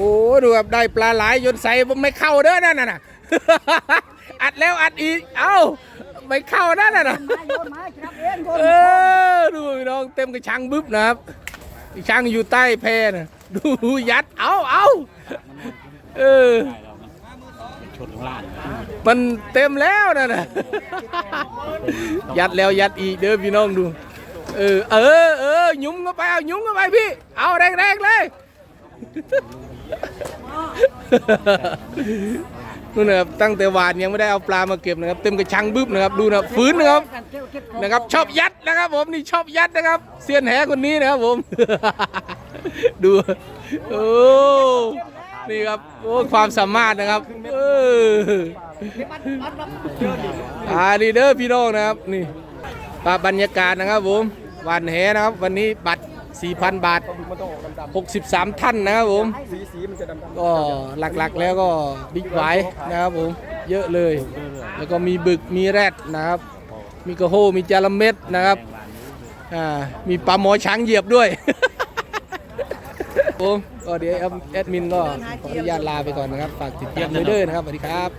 อ้ดูครับได้ปลาหลายจนใส่ไม่เข้าเด้อนั่นน่ะอัดแล้วอัดอีกเอ้าไม่เข้านั่นน่ะนมาครับเออดูพี่น้องเต็มกระชังบึ๊บนะครับกระชังอยู่ใต้แพนะดูยัดเอาเอาเออชนล่างมันเต็มแล้วนะนะยัดแล้วยัดอีกเด้อพี่น้องดู เออเออเออยุ้มเข้าไปเอายุ้มเข้าไปพี่ เอาแรงแรงๆเลย นู่นนะครับตั้งแต่วานยังไม่ได้เอาปลามาเก็บนะครับ เต็มกระชังบึ้บนะครับดูนะฟื้นนะครับนะครับชอบยัดนะครับ ผมนี่ชอบยัดนะครับเซียนแหคนนี้นะครับผม ดูโอ้นี่ครับโอ้ความสามารถนะครับเอออานี่เด้อพี่น้องนะครับนี่ปลาบรรยากาศนะครับผมวานแหนะครับ วันนี้บัตร 4,000 บาท63 ท่านนะครับผมก็หลักๆแล้วก็บิ๊กไวท์นะครับผมเยอะเลย แล้วก็มีบึกมีแรดนะครับ มีกระโฮมีจาระเม็ดนะครับอ่ามีปลาหมอช้างเหยียบด้วย ผมก็เดี๋ยวแอดมินก็ขออนุญาตลาไปก่อนนะครับ ฝากติดตามด้วยเด้อนะครับสวัสดีครับ